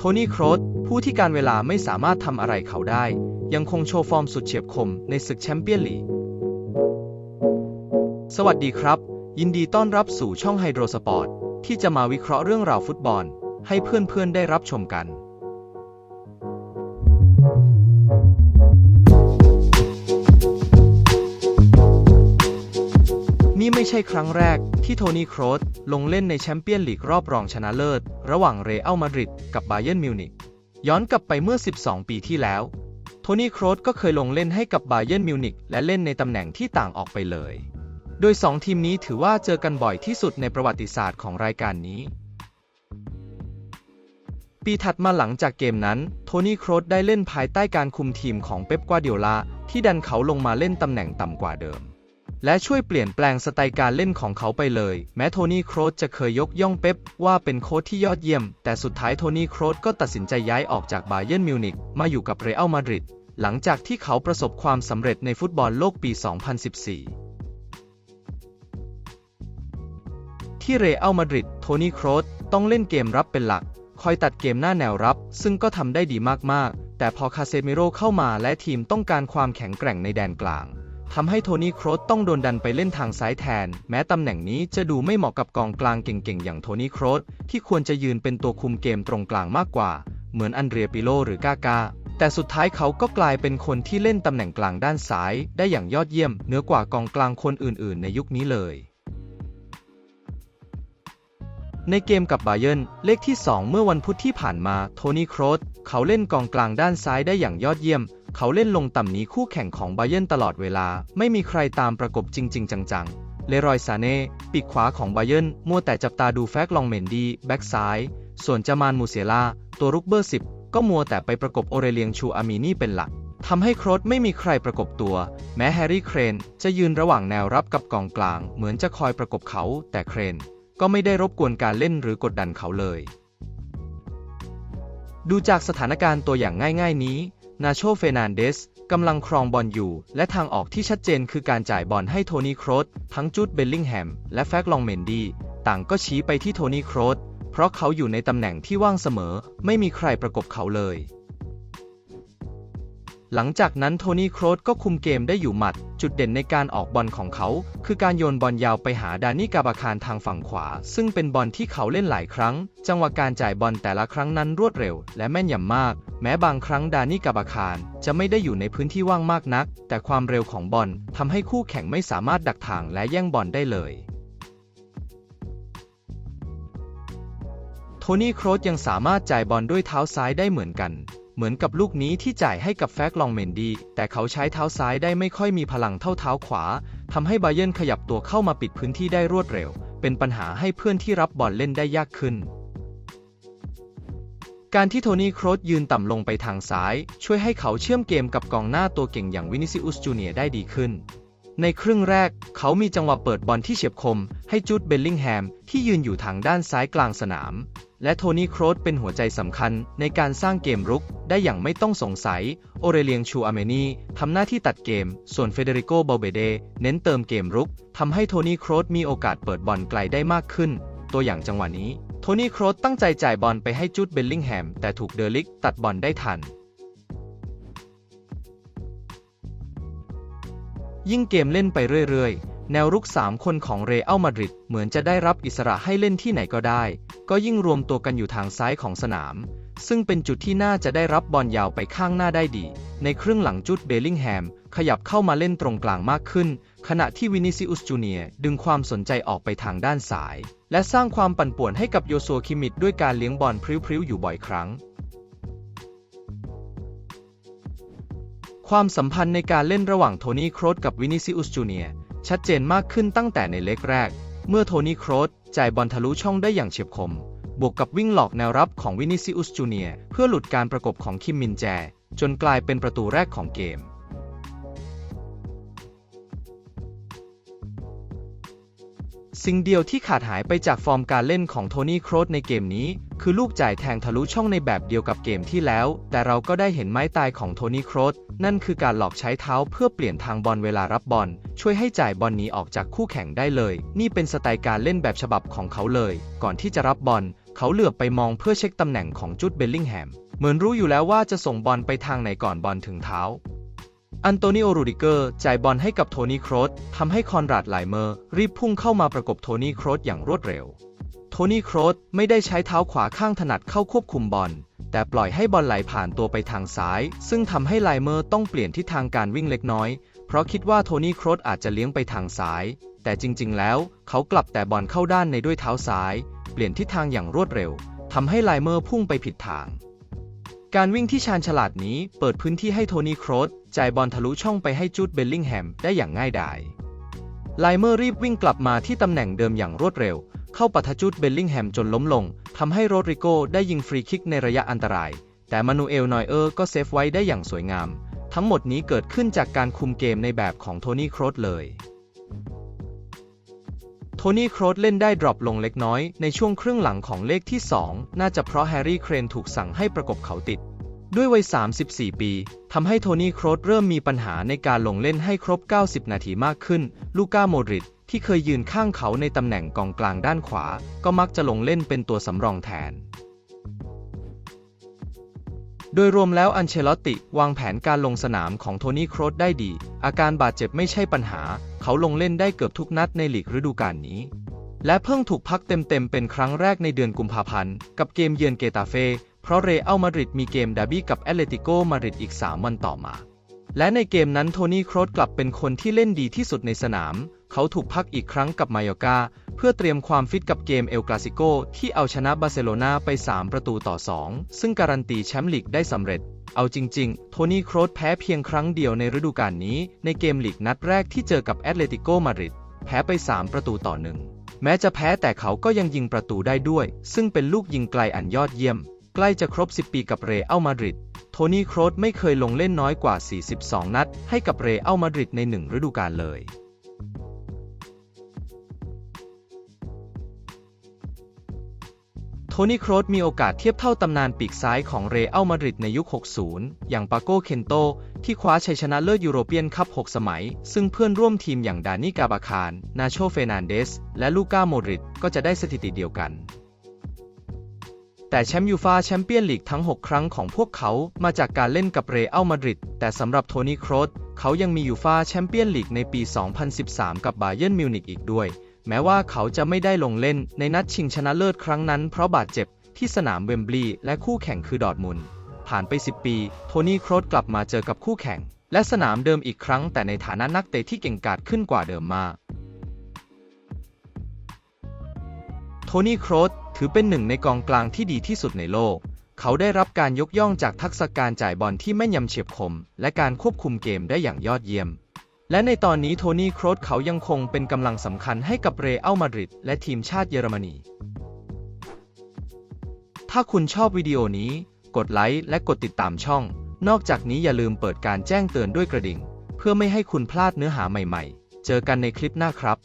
โทนี่โครสผู้ที่การเวลาไม่สามารถทำอะไรเขาได้ ยังคงโชว์ฟอร์มสุดเฉียบคมในศึกแชมเปี้ยนลีก สวัสดีครับ ยินดีต้อนรับสู่ช่องไฮโดรสปอร์ตที่จะมาวิเคราะห์เรื่องราวฟุตบอล ให้เพื่อนๆได้รับชมกัน ไม่ใช่ครั้งแรกที่โทนี่โครสลงเล่นในแชมเปี้ยนลีกรอบรองชนะเลิศ ระหว่างเรอัลมาดริดกับบาเยิร์นมิวนิกย้อนกลับไปเมื่อ 12 ปีที่แล้ว โทนี่โครสก็เคยลงเล่นให้กับบาเยิร์นมิวนิกและเล่นในตำแหน่งที่ต่างออกไปเลย โดย 2 ทีมนี้ถือว่าเจอกันบ่อยที่สุดในประวัติศาสตร์ของรายการนี้ ปีถัดมาหลังจากเกมนั้น โทนี่โครสได้เล่นภายใต้การคุมทีมของเป๊ป กวาร์ดิโอลาที่ดันเขาลงมาเล่นตำแหน่งต่ำกว่าเดิม และช่วยเปลี่ยนแปลงสไตล์การเล่นของเขาไปเลย แม้โทนี่โครสจะเคยยกย่องเป๊ปว่าเป็นโค้ชที่ยอดเยี่ยม แต่สุดท้ายโทนี่โครสก็ตัดสินใจย้ายออกจากบาเยิร์นมิวนิกมาอยู่กับเรอัลมาดริดหลังจากที่เขาประสบความสำเร็จในฟุตบอลโลกปี 2014ที่เรอัลมาดริด โทนี่โครสต้องเล่นเกมรับเป็นหลัก คอยตัดเกมหน้าแนวรับ ซึ่งก็ทำได้ดีมาก ๆ แต่พอคาเซมิโรเข้ามาและทีมต้องการความแข็งแกร่งในแดนกลาง ทำให้โทนี่โครสต้องโดนดันไปเล่นทางซ้ายแทน แม้ตำแหน่งนี้จะดูไม่เหมาะกับกองกลางเก่งๆ อย่างโทนี่โครสที่ควรจะยืนเป็นตัวคุมเกมตรงกลางมากกว่า เหมือนอันเดรียปิโลหรือกากาแต่สุดท้ายเขาก็กลายเป็นคนที่เล่นตำแหน่งกลางด้านซ้ายได้อย่างยอดเยี่ยมเหนือกว่ากองกลางคนอื่นๆ ในยุคนี้เลยในเกมกับบาเยิร์นเลขที่ 2 เมื่อวันพุธที่ผ่านมา โทนี่ โครสเขาเล่นกองกลางด้านซ้ายได้อย่างยอดเยี่ยม เขาเล่นลงต่ำหนีคู่แข่งของไบเยนตลอดเวลา ไม่มีใครตามประกบจริง ๆ จังๆ เลรอยซาเน่ปีกขวาของไบเยนมัวแต่จับตาดูแฟกลองเมนดีแบ็กซ้าย ส่วนจามานมูเซยลาตัวรุกเบอร์ 10 ก็มัวแต่ไปประกบโอเรเลียงชูอามีนี่เป็นหลักทำให้โครสไม่มีใครประกบตัว แม้แฮร์รี่เครน จะยืนระหว่างแนวรับกับกองกลาง เหมือนจะคอยประกบเขา แต่เครน ก็ไม่ได้รบกวนการเล่นหรือกดดันเขาเลย ดูจากสถานการณ์ตัวอย่างง่าย ๆ นี้ นาโชเฟนานเดสกำลังครองบอลอยู่ และทางออกที่ชัดเจนคือการจ่ายบอลให้โทนี่โครสทั้งจูดเบลลิงแฮมและแฟกลองเมนดี ต่างก็ชี้ไปที่โทนี่โครสเพราะเขาอยู่ในตำแหน่งที่ว่างเสมอ ไม่มีใครประกบเขาเลย หลังจากนั้นโทนี่โครสก็คุมเกมได้อยู่หมัด จุดเด่นในการออกบอลของเขา คือการโยนบอลยาวไปหาดานิกาบาคารทางฝั่งขวา ซึ่งเป็นบอลที่เขาเล่นหลายครั้ง จังหวะการจ่ายบอลแต่ละครั้งนั้นรวดเร็ว และแม่นยำมาก แม้บางครั้งดานิกาบาคารจะไม่ได้อยู่ในพื้นที่ว่างมากนัก แต่ความเร็วของบอลทำให้คู่แข่งไม่สามารถดักทางและแย่งบอลได้เลยโทนี่โครสยังสามารถจ่ายบอลด้วยเท้าซ้ายได้เหมือนกัน เหมือนกับลูกนี้ที่จ่ายให้กับแฟกลองเมนดี แต่เขาใช้เท้าซ้ายได้ไม่ค่อยมีพลังเท่าเท้าขวาทำให้บาเยิร์นขยับตัวเข้ามาปิดพื้นที่ได้รวดเร็ว เป็นปัญหาให้เพื่อนที่รับบอลเล่นได้ยากขึ้น การที่โทนี่โครสยืนต่ำลงไปทางซ้าย ช่วยให้เขาเชื่อมเกมกับกองหน้าตัวเก่งอย่างวินิซิอุสจูเนียได้ดีขึ้น ในครึ่งแรก เขามีจังหวะเปิดบอลที่เฉียบคม ให้จูดเบลลิงแฮมที่ยืนอยู่ทางด้านซ้ายกลางสนาม และโทนี่โครสเป็นหัวใจสำคัญในการสร้างเกมรุกได้อย่างไม่ต้องสงสัย โอเรเลียงชูอาเมนีทำหน้าที่ตัดเกม ส่วนเฟเดริโกเบลเบเด เน้นเติมเกมรุกทำให้โทนี่โครสมีโอกาสเปิดบอลไกลได้มากขึ้น ตัวอย่างจังหวะนี้ โทนี่โครสตั้งใจจ่ายบอลไปให้จูดเบลลิงแฮมแต่ถูกเดลิกตัดบอลได้ทัน ยิ่งเกมเล่นไปเรื่อยๆ แนวรุก 3 คนของเรอัลมาดริดเหมือนจะได้รับอิสระให้เล่นที่ไหนก็ได้ ก็ยิ่งรวมตัวกันอยู่ทางซ้ายของสนาม ซึ่งเป็นจุดที่น่าจะได้รับบอลยาวไปข้างหน้าได้ดี ในครึ่งหลังจุดเบลลิงแฮม ขยับเข้ามาเล่นตรงกลางมากขึ้น ขณะที่วินิซิอุสจูเนียดึงความสนใจออกไปทางด้านซ้าย และสร้างความปั่นป่วนให้กับโยโซคิมิดด้วยการเลี้ยงบอลพริ้วๆอยู่บ่อยครั้ง ความสัมพันธ์ในการเล่นระหว่างโทนี่โครสกับวินิซิอุสจูเนียชัดเจนมากขึ้นตั้งแต่ในเล็กแรก เมื่อโทนี่โครสจ่ายบอลทะลุช่องได้อย่างเฉียบคม บวกกับวิ่งหลอกแนวรับของวินิซิอุสจูเนียเพื่อหลุดการประกบของคิมมินแจ จนกลายเป็นประตูแรกของเกม สิ่งเดียวที่ขาดหายไปจากฟอร์มการเล่นของโทนี่โครสในเกมนี้ คือลูกจ่ายแทงทะลุช่องในแบบเดียวกับเกมที่แล้ว แต่เราก็ได้เห็นไม้ตายของโทนี่โครสนั่นคือการหลอกใช้เท้าเพื่อเปลี่ยนทางบอลเวลารับบอล ช่วยให้จ่ายบอลหนีออกจากคู่แข่งได้เลย นี่เป็นสไตล์การเล่นแบบฉบับของเขาเลย ก่อนที่จะรับบอลเขาเหลือบไปมองเพื่อเช็คตำแหน่งของจุดเบลลิงแฮม เหมือนรู้อยู่แล้วว่าจะส่งบอลไปทางไหนก่อนบอลถึงเท้า อันโตนิโอ รูดิเกอร์จ่ายบอลให้กับโทนี่โครสทำให้คอนราดไลเมอร์ รีบพุ่งเข้ามาประกบโทนี่โครสอย่างรวดเร็ว โทนี่โครสไม่ได้ใช้เท้าขวาข้างถนัดเข้าควบคุมบอล แต่ปล่อยให้บอลไหลผ่านตัวไปทางซ้าย ซึ่งทำให้ไลเมอร์ต้องเปลี่ยนทิศทางการวิ่งเล็กน้อย เพราะคิดว่าโทนี่โครสอาจจะเลี้ยงไปทางซ้าย แต่จริง ๆ แล้ว เขากลับแต่บอลเข้าด้านในด้วยเท้าซ้าย เปลี่ยนทิศทางอย่างรวดเร็วทำให้ไลเมอร์พุ่งไปผิดทางการวิ่งที่ชาญฉลาดนี้เปิดพื้นที่ให้โทนี่โครส จ่ายบอลทะลุช่องไปให้จูดเบลลิงแฮมได้อย่างง่ายดายไลเมอร์รีบวิ่งกลับมาที่ตำแหน่งเดิมอย่างรวดเร็ว เข้าปะทะจูดเบลลิงแฮมจนล้มลงทำให้โรดริโกได้ยิงฟรีคิกในระยะอันตราย แต่มานูเอลนอยเออร์ก็เซฟไว้ได้อย่างสวยงาม ทั้งหมดนี้เกิดขึ้นจากการคุมเกมในแบบของโทนี่โครสเลยโทนี่โครสเล่นได้ดรอปลงเล็กน้อยในช่วงครึ่งหลังของเลขที่ 2 น่าจะเพราะแฮร์รี่เครนถูกสั่งให้ประกบเขาติด ด้วยวัย 34 ปี ทำให้โทนี่โครสเริ่มมีปัญหาในการลงเล่นให้ครบ 90 นาทีมากขึ้น ลูก้าโมดริดที่เคยยืนข้างเขาในตำแหน่งกองกลางด้านขวา ก็มักจะลงเล่นเป็นตัวสำรองแทน โดยรวมแล้วอันเชลอตติวางแผนการลงสนามของโทนี่โครสได้ดี อาการบาดเจ็บไม่ใช่ปัญหา เขาลงเล่นได้เกือบทุกนัดในลีกฤดูกาลนี้และเพิ่งถูกพักเต็มๆ เป็นครั้งแรกในเดือนกุมภาพันธ์ กับเกมเยือนเกตาเฟ่ เพราะเรอัลมาดริดมีเกมดาร์บี้กับแอตเลติโกมาดริดอีก 3 วันต่อมา และในเกมนั้นโทนี่โครสกลับเป็นคนที่เล่นดีที่สุดในสนาม เขาถูกพักอีกครั้งกับมายอกาเพื่อเตรียมความฟิตกับเกมเอลกลาซิโกที่เอาชนะบาร์เซโลนาไป 3 ประตูต่อ 2 ซึ่งการันตีแชมป์ลีกได้สำเร็จเอาจริง ๆ โทนี่โครสแพ้เพียงครั้งเดียวในฤดูกาลนี้ ในเกมลีกนัดแรกที่เจอกับแอตเลติโกมาดริดแพ้ไป 3 ประตูต่อหนึ่ง แม้จะแพ้แต่เขาก็ยังยิงประตูได้ด้วย ซึ่งเป็นลูกยิงไกลอันยอดเยี่ยม ใกล้จะครบ 10 ปีกับเรอัลมาดริด โทนี่โครสไม่เคยลงเล่นน้อยกว่า 42 นัด ให้กับเรอัลมาดริดในหนึ่งฤดูกาลเลยโทนี่โครสมีโอกาสเทียบเท่าตำนานปีกซ้ายของเรอัลมาดริดในยุค 60 อย่างปาโกเคนโต ที่คว้าชัยชนะเลิศยูโรเปียนคัพ 6 สมัย ซึ่งเพื่อนร่วมทีมอย่างดานิกาบาคาร นาโชเฟนันเดส และลูก้าโมดริดก็จะได้สถิติเดียวกัน แต่แชมป์ยูฟาแชมเปี้ยนลีกทั้ง 6 ครั้งของพวกเขามาจากการเล่นกับเรอัลมาดริด แต่สำหรับโทนี่ โครสเขายังมียูฟาแชมเปี้ยนลีกในปี 2013 กับบาเยิร์นมิวนิกอีกด้วย แม้ว่าเขาจะไม่ได้ลงเล่นในนัดชิงชนะเลิศครั้งนั้นเพราะบาดเจ็บที่สนามเวมบลีย์และคู่แข่งคือดอร์ทมุนผ่านไป 10 ปี โทนี่ โครสกลับมาเจอกับคู่แข่ง และสนามเดิมอีกครั้ง แต่ในฐานะนักเตะที่เก่งกาจขึ้นกว่าเดิมมาก โทนี่ โครส ถือเป็นหนึ่งในกองกลางที่ดีที่สุดในโลก เขาได้รับการยกย่องจากทักษะการจ่ายบอลที่แม่นยำเฉียบคม และการควบคุมเกมได้อย่างยอดเยี่ยม และในตอนนี้โทนี่โครสเขายังคงเป็นกำลังสำคัญให้กับเรอัลมาดริดและทีมชาติเยอรมนี ถ้าคุณชอบวิดีโอนี้ กดไลค์และกดติดตามช่อง นอกจากนี้อย่าลืมเปิดการแจ้งเตือนด้วยกระดิ่ง เพื่อไม่ให้คุณพลาดเนื้อหาใหม่ ๆ เจอกันในคลิปหน้าครับ